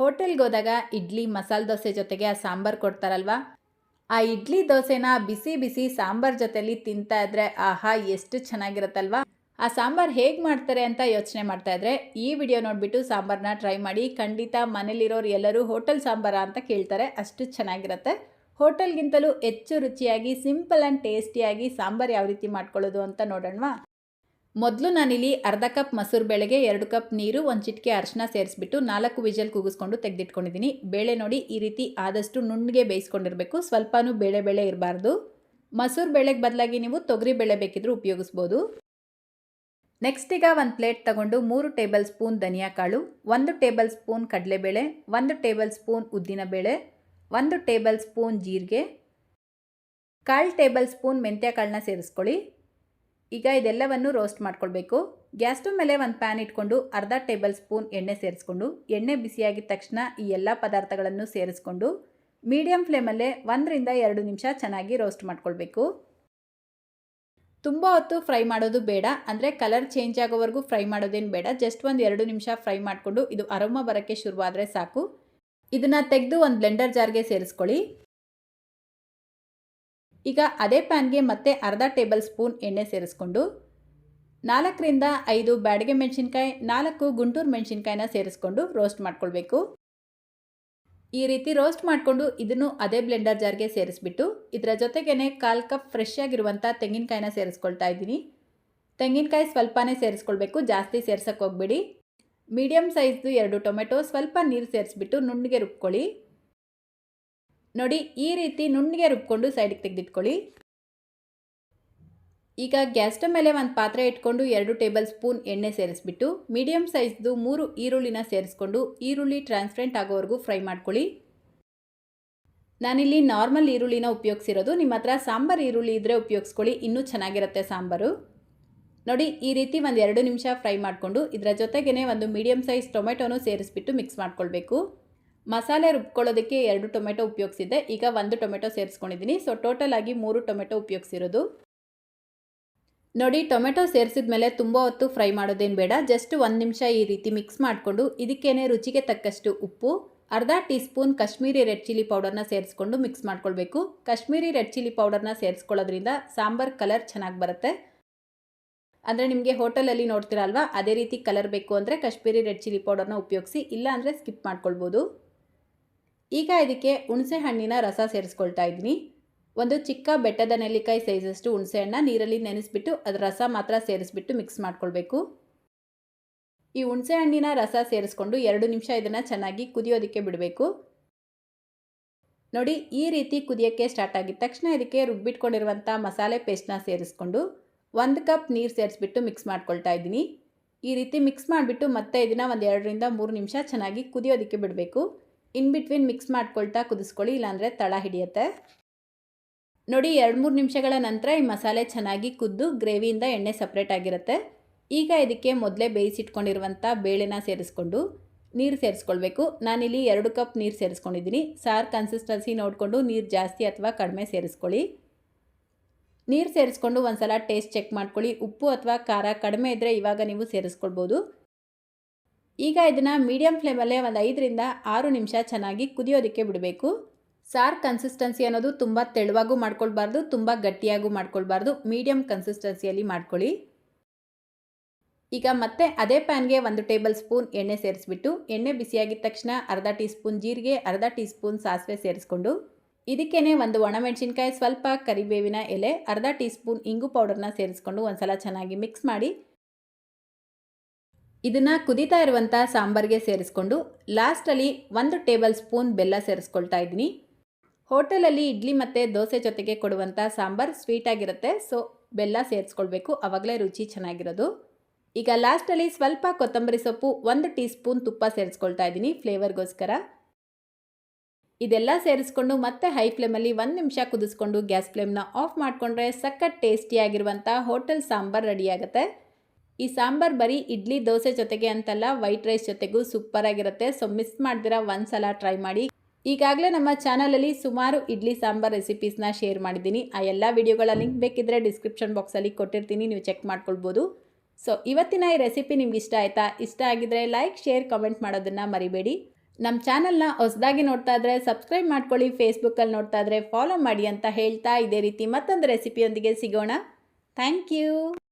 ಹೋಟೆಲ್ಗೆ ಹೋದಾಗ ಇಡ್ಲಿ ಮಸಾಲೆ ದೋಸೆ ಜೊತೆಗೆ ಆ ಸಾಂಬಾರು ಕೊಡ್ತಾರಲ್ವಾ? ಆ ಇಡ್ಲಿ ದೋಸೆನ ಬಿಸಿ ಬಿಸಿ ಸಾಂಬಾರ್ ಜೊತೆಲಿ ತಿಂತಾ ಇದ್ರೆ ಆಹಾ, ಎಷ್ಟು ಚೆನ್ನಾಗಿರುತ್ತಲ್ವಾ? ಆ ಸಾಂಬಾರು ಹೇಗೆ ಮಾಡ್ತಾರೆ ಅಂತ ಯೋಚನೆ ಮಾಡ್ತಾ ಇದ್ರೆ ಈ ವಿಡಿಯೋ ನೋಡಿಬಿಟ್ಟು ಸಾಂಬಾರನ್ನ ಟ್ರೈ ಮಾಡಿ. ಖಂಡಿತ ಮನೇಲಿರೋರು ಎಲ್ಲರೂ ಹೋಟೆಲ್ ಸಾಂಬಾರ ಅಂತ ಕೇಳ್ತಾರೆ, ಅಷ್ಟು ಚೆನ್ನಾಗಿರುತ್ತೆ. ಹೋಟೆಲ್ಗಿಂತಲೂ ಹೆಚ್ಚು ರುಚಿಯಾಗಿ, ಸಿಂಪಲ್ ಆ್ಯಂಡ್ ಟೇಸ್ಟಿಯಾಗಿ ಸಾಂಬಾರು ಯಾವ ರೀತಿ ಮಾಡ್ಕೊಳ್ಳೋದು ಅಂತ ನೋಡೋಣವಾ? ಮೊದಲು ನಾನಿಲ್ಲಿ ಅರ್ಧ ಕಪ್ ಮೊಸರು ಬೇಳೆಗೆ ಎರಡು ಕಪ್ ನೀರು, ಒಂದು ಚಿಟಿಕೆ ಅರಿಶಿನ ಸೇರಿಸ್ಬಿಟ್ಟು ನಾಲ್ಕು ವಿಜಲ್ ಕೂಗಿಸ್ಕೊಂಡು ತೆಗೆದಿಟ್ಕೊಂಡಿದ್ದೀನಿ ಬೇಳೆ ನೋಡಿ ಈ ರೀತಿ ಆದಷ್ಟು ನುಣ್ಣಗೆ ಬೇಯಿಸ್ಕೊಂಡಿರಬೇಕು. ಸ್ವಲ್ಪನೂ ಬೇಳೆ ಬೇಳೆ ಇರಬಾರ್ದು. ಮೊಸರು ಬೇಳೆಗೆ ಬದಲಾಗಿ ನೀವು ತೊಗರಿ ಬೇಳೆ ಬೇಕಿದ್ರೂ ಉಪಯೋಗಿಸ್ಬೋದು. ನೆಕ್ಸ್ಟ್ ಈಗ ಒಂದು ಪ್ಲೇಟ್ ತಗೊಂಡು ಮೂರು ಟೇಬಲ್ ಸ್ಪೂನ್ ಧನಿಯಾ ಕಾಳು, ಒಂದು ಟೇಬಲ್ ಸ್ಪೂನ್ ಕಡಲೆಬೇಳೆ, ಒಂದು ಟೇಬಲ್ ಸ್ಪೂನ್ ಉದ್ದಿನ ಬೇಳೆ, ಒಂದು ಟೇಬಲ್ ಸ್ಪೂನ್ ಜೀರಿಗೆ, ಕಾಲು ಟೇಬಲ್ ಸ್ಪೂನ್ ಮೆಂತ್ಯ ಕಾಳನ್ನ ಸೇರಿಸ್ಕೊಳ್ಳಿ. ಈಗ ಇದೆಲ್ಲವನ್ನು ರೋಸ್ಟ್ ಮಾಡ್ಕೊಳ್ಬೇಕು. ಗ್ಯಾಸ್ ಸ್ಟವ್ ಮೇಲೆ ಒಂದು ಪ್ಯಾನ್ ಇಟ್ಕೊಂಡು ಅರ್ಧ ಟೇಬಲ್ ಸ್ಪೂನ್ ಎಣ್ಣೆ ಸೇರಿಸ್ಕೊಂಡು, ಎಣ್ಣೆ ಬಿಸಿಯಾಗಿದ ತಕ್ಷಣ ಈ ಎಲ್ಲ ಪದಾರ್ಥಗಳನ್ನು ಸೇರಿಸ್ಕೊಂಡು ಮೀಡಿಯಂ ಫ್ಲೇಮಲ್ಲೇ ಒಂದರಿಂದ ಎರಡು ನಿಮಿಷ ಚೆನ್ನಾಗಿ ರೋಸ್ಟ್ ಮಾಡ್ಕೊಳ್ಬೇಕು. ತುಂಬ ಹೊತ್ತು ಫ್ರೈ ಮಾಡೋದು ಬೇಡ, ಅಂದರೆ ಕಲರ್ ಚೇಂಜ್ ಆಗೋವರೆಗೂ ಫ್ರೈ ಮಾಡೋದೇನು ಬೇಡ ಜಸ್ಟ್ ಒಂದು ಎರಡು ನಿಮಿಷ ಫ್ರೈ ಮಾಡಿಕೊಂಡು ಇದು ಅರೋಮ ಬರೋಕ್ಕೆ ಶುರುವಾದರೆ ಸಾಕು. ಇದನ್ನು ತೆಗೆದು ಒಂದು ಬ್ಲೆಂಡರ್ ಜಾರ್ಗೆ ಸೇರಿಸ್ಕೊಳ್ಳಿ. ಈಗ ಅದೇ ಪ್ಯಾನ್ಗೆ ಮತ್ತೆ ಅರ್ಧ ಟೇಬಲ್ ಸ್ಪೂನ್ ಎಣ್ಣೆ ಸೇರಿಸ್ಕೊಂಡು ನಾಲ್ಕರಿಂದ ಐದು ಬ್ಯಾಡಿಗೆ ಮೆಣಸಿನ್ಕಾಯಿ, ನಾಲ್ಕು ಗುಂಟೂರು ಮೆಣಸಿನ್ಕಾಯಿನ ಸೇರಿಸ್ಕೊಂಡು ರೋಸ್ಟ್ ಮಾಡ್ಕೊಳ್ಬೇಕು. ಈ ರೀತಿ ರೋಸ್ಟ್ ಮಾಡಿಕೊಂಡು ಇದನ್ನು ಅದೇ ಬ್ಲೆಂಡರ್ ಜಾರ್ಗೆ ಸೇರಿಸ್ಬಿಟ್ಟು ಇದರ ಜೊತೆಗೇ ಕಾಲು ಕಪ್ ಫ್ರೆಶ್ ಆಗಿರುವಂಥ ತೆಂಗಿನಕಾಯಿನ ಸೇರಿಸ್ಕೊಳ್ತಾ ಇದ್ದೀನಿ. ತೆಂಗಿನಕಾಯಿ ಸ್ವಲ್ಪನೇ ಸೇರಿಸ್ಕೊಳ್ಬೇಕು, ಜಾಸ್ತಿ ಸೇರ್ಸೋಕ್ಕೆ ಹೋಗ್ಬೇಡಿ. ಮೀಡಿಯಮ್ ಸೈಜ್ದು ಎರಡು ಟೊಮೆಟೊ, ಸ್ವಲ್ಪ ನೀರು ಸೇರಿಸ್ಬಿಟ್ಟು ನುಣ್ಣಗೆ ರುಬ್ಕೊಳ್ಳಿ. ನೋಡಿ ಈ ರೀತಿ ನುಣ್ಣಗೆ ರುಬ್ಕೊಂಡು ಸೈಡಿಗೆ ತೆಗೆದಿಟ್ಕೊಳ್ಳಿ. ಈಗ ಗ್ಯಾಸ್ ಸ್ಟವ್ ಮೇಲೆ ಒಂದು ಪಾತ್ರೆ ಇಟ್ಕೊಂಡು ಎರಡು ಟೇಬಲ್ ಸ್ಪೂನ್ ಎಣ್ಣೆ ಸೇರಿಸ್ಬಿಟ್ಟು ಮೀಡಿಯಮ್ ಸೈಜ್ದು ಮೂರು ಈರುಳ್ಳಿನ ಸೇರಿಸ್ಕೊಂಡು ಈರುಳ್ಳಿ ಟ್ರಾನ್ಸ್ಪರೆಂಟ್ ಆಗೋವರೆಗೂ ಫ್ರೈ ಮಾಡ್ಕೊಳ್ಳಿ. ನಾನಿಲ್ಲಿ ನಾರ್ಮಲ್ ಈರುಳ್ಳಿನ ಉಪಯೋಗಿಸಿರೋದು, ನಿಮ್ಮ ಹತ್ರ ಸಾಂಬಾರು ಈರುಳ್ಳಿ ಇದ್ದರೆ ಉಪಯೋಗಿಸ್ಕೊಳ್ಳಿ, ಇನ್ನೂ ಚೆನ್ನಾಗಿರುತ್ತೆ ಸಾಂಬಾರು. ನೋಡಿ, ಈ ರೀತಿ ಒಂದು ಎರಡು ನಿಮಿಷ ಫ್ರೈ ಮಾಡಿಕೊಂಡು ಇದರ ಜೊತೆಗೇ ಒಂದು ಮೀಡಿಯಮ್ ಸೈಜ್ ಟೊಮೆಟೊನೂ ಸೇರಿಸ್ಬಿಟ್ಟು ಮಿಕ್ಸ್ ಮಾಡ್ಕೊಳ್ಬೇಕು. ಮಸಾಲೆ ರುಬ್ಕೊಳ್ಳೋದಕ್ಕೆ ಎರಡು ಟೊಮೆಟೊ ಉಪಯೋಗಿಸಿದ್ದೆ. ಈಗ ಒಂದು ಟೊಮೆಟೊ ಸೇರಿಸ್ಕೊಂಡಿದ್ದೀನಿ. ಸೊ ಟೋಟಲ್ ಆಗಿ ಮೂರು ಟೊಮೆಟೊ ಉಪಯೋಗಿಸಿರೋದು. ನೋಡಿ, ಟೊಮೆಟೊ ಸೇರಿಸಿದ ಮೇಲೆ ತುಂಬ ಹೊತ್ತು ಫ್ರೈ ಮಾಡೋದೇನು ಬೇಡ. ಜಸ್ಟ್ ಒಂದು ನಿಮಿಷ ಈ ರೀತಿ ಮಿಕ್ಸ್ ಮಾಡಿಕೊಂಡು, ಇದಕ್ಕೇನೆ ರುಚಿಗೆ ತಕ್ಕಷ್ಟು ಉಪ್ಪು, ಅರ್ಧ teaspoon Kashmiri red chilli ಪೌಡರ್ನ ಸೇರಿಸ್ಕೊಂಡು ಮಿಕ್ಸ್ ಮಾಡ್ಕೊಳ್ಬೇಕು. ಕಾಶ್ಮೀರಿ ರೆಡ್ ಚಿಲ್ಲಿ ಪೌಡರ್ನ ಸೇರಿಸ್ಕೊಳ್ಳೋದ್ರಿಂದ ಸಾಂಬಾರ್ ಕಲರ್ ಚೆನ್ನಾಗಿ ಬರುತ್ತೆ. ಅಂದರೆ ನಿಮಗೆ ಹೋಟೆಲಲ್ಲಿ ನೋಡ್ತೀರಲ್ವಾ, ಅದೇ ರೀತಿ ಕಲರ್ ಬೇಕು ಅಂದರೆ ಕಾಶ್ಮೀರಿ ರೆಡ್ ಚಿಲ್ಲಿ ಪೌಡರ್ನ ಉಪಯೋಗಿಸಿ ಇಲ್ಲ ಅಂದರೆ ಸ್ಕಿಪ್ ಮಾಡ್ಕೊಳ್ಬೋದು. ಈಗ ಇದಕ್ಕೆ ಹುಣಸೆ ಹಣ್ಣಿನ ರಸ ಸೇರಿಸ್ಕೊಳ್ತಾ ಇದ್ದೀನಿ. ಒಂದು ಚಿಕ್ಕ ಬೆಟ್ಟದ ನೆಲ್ಲಿಕಾಯಿ ಸೈಜಷ್ಟು ಹುಣಸೆ ಹಣ್ಣ ನೀರಲ್ಲಿ ನೆನೆಸ್ಬಿಟ್ಟು ಅದರ ರಸ ಮಾತ್ರ ಸೇರಿಸ್ಬಿಟ್ಟು ಮಿಕ್ಸ್ ಮಾಡ್ಕೊಳ್ಬೇಕು. ಈ ಹುಣಸೆ ಹಣ್ಣಿನ ರಸ ಸೇರಿಸ್ಕೊಂಡು ಎರಡು ನಿಮಿಷ ಇದನ್ನು ಚೆನ್ನಾಗಿ ಕುದಿಯೋದಕ್ಕೆ ಬಿಡಬೇಕು. ನೋಡಿ, ಈ ರೀತಿ ಕುದಿಯೋಕ್ಕೆ ಸ್ಟಾರ್ಟ್ ಆಗಿದ ತಕ್ಷಣ ಇದಕ್ಕೆ ರುಬ್ಬಿಟ್ಕೊಂಡಿರುವಂಥ ಮಸಾಲೆ ಪೇಸ್ಟ್ನ ಸೇರಿಸ್ಕೊಂಡು ಒಂದು ಕಪ್ ನೀರು ಸೇರಿಸ್ಬಿಟ್ಟು ಮಿಕ್ಸ್ ಮಾಡ್ಕೊಳ್ತಾ ಇದ್ದೀನಿ. ಈ ರೀತಿ ಮಿಕ್ಸ್ ಮಾಡಿಬಿಟ್ಟು ಮತ್ತೆ ಇದನ್ನು ಒಂದು ಎರಡರಿಂದ ಮೂರು ನಿಮಿಷ ಚೆನ್ನಾಗಿ ಕುದಿಯೋದಕ್ಕೆ ಬಿಡಬೇಕು. ಇನ್ ಬಿಟ್ವೀನ್ ಮಿಕ್ಸ್ ಮಾಡ್ಕೊಳ್ತಾ ಕುದಿಸ್ಕೊಳ್ಳಿ, ಇಲ್ಲಾಂದರೆ ತಳ ಹಿಡಿಯುತ್ತೆ. ನೋಡಿ, ಎರಡು ಮೂರು ನಿಮಿಷಗಳ ನಂತರ ಈ ಮಸಾಲೆ ಚೆನ್ನಾಗಿ ಕುದ್ದು ಗ್ರೇವಿಯಿಂದ ಎಣ್ಣೆ ಸಪ್ರೇಟ್ ಆಗಿರುತ್ತೆ. ಈಗ ಇದಕ್ಕೆ ಮೊದಲೇ ಬೇಯಿಸಿಟ್ಕೊಂಡಿರುವಂಥ ಬೇಳೆನ ಸೇರಿಸ್ಕೊಂಡು ನೀರು ಸೇರಿಸ್ಕೊಳ್ಬೇಕು. ನಾನಿಲ್ಲಿ ಎರಡು ಕಪ್ ನೀರು ಸೇರಿಸ್ಕೊಂಡಿದ್ದೀನಿ. ಸಾರು ಕನ್ಸಿಸ್ಟೆನ್ಸಿ ನೋಡಿಕೊಂಡು ನೀರು ಜಾಸ್ತಿ ಅಥವಾ ಕಡಿಮೆ ಸೇರಿಸ್ಕೊಳ್ಳಿ. ನೀರು ಸೇರಿಸ್ಕೊಂಡು ಒಂದು ಸಲ ಟೇಸ್ಟ್ ಚೆಕ್ ಮಾಡ್ಕೊಳ್ಳಿ. ಉಪ್ಪು ಅಥವಾ ಖಾರ ಕಡಿಮೆ ಇದ್ದರೆ ಇವಾಗ ನೀವು ಸೇರಿಸ್ಕೊಳ್ಬೋದು. ಈಗ ಇದನ್ನು ಮೀಡಿಯಂ ಫ್ಲೇಮಲ್ಲೇ ಒಂದು ಐದರಿಂದ ಆರು ನಿಮಿಷ ಚೆನ್ನಾಗಿ ಕುದಿಯೋದಕ್ಕೆ ಬಿಡಬೇಕು. ಸಾರ್ ಕನ್ಸಿಸ್ಟೆನ್ಸಿ ಅನ್ನೋದು ತುಂಬ ತೆಳುವಾಗೂ ಮಾಡ್ಕೊಳ್ಬಾರ್ದು, ತುಂಬ ಗಟ್ಟಿಯಾಗೂ ಮಾಡ್ಕೊಳ್ಬಾರ್ದು. ಮೀಡಿಯಂ ಕನ್ಸಿಸ್ಟೆನ್ಸಿಯಲ್ಲಿ ಮಾಡ್ಕೊಳ್ಳಿ. ಈಗ ಮತ್ತೆ ಅದೇ ಪ್ಯಾನ್ಗೆ ಒಂದು ಟೇಬಲ್ ಸ್ಪೂನ್ ಎಣ್ಣೆ ಸೇರಿಸ್ಬಿಟ್ಟು, ಎಣ್ಣೆ ಬಿಸಿಯಾಗಿದ ತಕ್ಷಣ ಅರ್ಧ ಟೀ ಸ್ಪೂನ್ ಜೀರಿಗೆ, ಅರ್ಧ ಟೀ ಸ್ಪೂನ್ ಸಾಸಿವೆ ಸೇರಿಸ್ಕೊಂಡು ಇದಕ್ಕೇ ಒಂದು ಒಣಮೆಣಸಿನ್ಕಾಯಿ, ಸ್ವಲ್ಪ ಕರಿಬೇವಿನ ಎಲೆ, ಅರ್ಧ ಟೀ ಸ್ಪೂನ್ ಇಂಗು ಪೌಡರ್ನ ಸೇರಿಸ್ಕೊಂಡು ಒಂದ್ಸಲ ಚೆನ್ನಾಗಿ ಮಿಕ್ಸ್ ಮಾಡಿ ಇದನ್ನು ಕುದೀತಾ ಇರುವಂಥ ಸಾಂಬಾರಿಗೆ ಸೇರಿಸ್ಕೊಂಡು ಲಾಸ್ಟಲ್ಲಿ ಒಂದು ಟೇಬಲ್ ಸ್ಪೂನ್ ಬೆಲ್ಲ ಸೇರಿಸ್ಕೊಳ್ತಾ ಇದ್ದೀನಿ. ಹೋಟೆಲಲ್ಲಿ ಇಡ್ಲಿ ಮತ್ತು ದೋಸೆ ಜೊತೆಗೆ ಕೊಡುವಂಥ ಸಾಂಬಾರು ಸ್ವೀಟಾಗಿರುತ್ತೆ ಸೊ ಬೆಲ್ಲ ಸೇರಿಸ್ಕೊಳ್ಬೇಕು. ಆವಾಗಲೇ ರುಚಿ ಚೆನ್ನಾಗಿರೋದು. ಈಗ ಲಾಸ್ಟಲ್ಲಿ ಸ್ವಲ್ಪ ಕೊತ್ತಂಬರಿ ಸೊಪ್ಪು, ಒಂದು ಟೀ ಸ್ಪೂನ್ ತುಪ್ಪ ಸೇರಿಸ್ಕೊಳ್ತಾ ಇದ್ದೀನಿ ಫ್ಲೇವರ್ಗೋಸ್ಕರ ಇದೆಲ್ಲ ಸೇರಿಸ್ಕೊಂಡು ಮತ್ತೆ ಹೈ ಫ್ಲೇಮಲ್ಲಿ ಒಂದು ನಿಮಿಷ ಕುದಿಸ್ಕೊಂಡು ಗ್ಯಾಸ್ ಫ್ಲೇಮ್ನ ಆಫ್ ಮಾಡಿಕೊಂಡ್ರೆ ಸಖತ್ ಟೇಸ್ಟಿಯಾಗಿರುವಂಥ ಹೋಟೆಲ್ ಸಾಂಬಾರು ರೆಡಿಯಾಗುತ್ತೆ ಈ ಸಾಂಬಾರು ಬರೀ ಇಡ್ಲಿ, ದೋಸೆ ಜೊತೆಗೆ ಅಂತಲ್ಲ ವೈಟ್ ರೈಸ್ ಜೊತೆಗೂ ಸೂಪರಾಗಿರುತ್ತೆ ಸೊ ಮಿಸ್ ಮಾಡ್ದಿರ ಒಂದು ಸಲ ಟ್ರೈ ಮಾಡಿ. ಈಗಾಗಲೇ ನಮ್ಮ ಚಾನಲಲ್ಲಿ ಸುಮಾರು ಇಡ್ಲಿ ಸಾಂಬಾರ್ ರೆಸಿಪೀಸ್ನ ಶೇರ್ ಮಾಡಿದ್ದೀನಿ. ಆ ಎಲ್ಲ ವಿಡಿಯೋಗಳ ಲಿಂಕ್ ಬೇಕಿದ್ದರೆ ಡಿಸ್ಕ್ರಿಪ್ಷನ್ ಬಾಕ್ಸಲ್ಲಿ ಕೊಟ್ಟಿರ್ತೀನಿ. ನೀವು ಚೆಕ್ ಮಾಡ್ಕೊಳ್ಬೋದು. ಸೊ ಇವತ್ತಿನ ಈ ರೆಸಿಪಿ ನಿಮ್ಗೆ ಇಷ್ಟ ಆಯಿತಾ? ಇಷ್ಟ ಆಗಿದ್ರೆ ಲೈಕ್ ಶೇರ್ ಕಮೆಂಟ್ ಮಾಡೋದನ್ನು ಮರಿಬೇಡಿ. ನಮ್ಮ ಚಾನಲ್ನ ಹೊಸದಾಗಿ ನೋಡ್ತಾ ಇದ್ರೆ ಸಬ್ಸ್ಕ್ರೈಬ್ ಮಾಡ್ಕೊಳ್ಳಿ. ಫೇಸ್ಬುಕ್ಕಲ್ಲಿ ನೋಡ್ತಾ ಇದ್ರೆ ಫಾಲೋ ಮಾಡಿ ಅಂತ ಹೇಳ್ತಾ ಇದೇ ರೀತಿ ಮತ್ತೊಂದು ರೆಸಿಪಿಯೊಂದಿಗೆ ಸಿಗೋಣ. Thank you